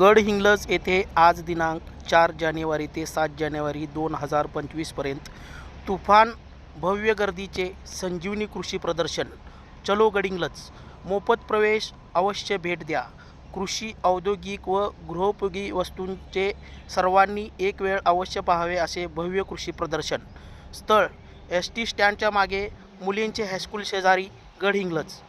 गडहिंग्लज येथे आज दिनांक चार जानेवारी ते सात जानेवारी दोन हजार पंचवीसपर्यंत तुफान भव्य गर्दीचे संजीवनी कृषी प्रदर्शन. चलो गडिंग्लज मोफत प्रवेश अवश्य भेट द्या. कृषी औद्योगिक व गृहोपयोगी वस्तूंचे सर्वांनी एक वेळ अवश्य पाहावे असे भव्य कृषी प्रदर्शन. स्थळ एस टी स्टँडच्या मागे मुलींचे हायस्कूल शेजारी गडहिंग्लज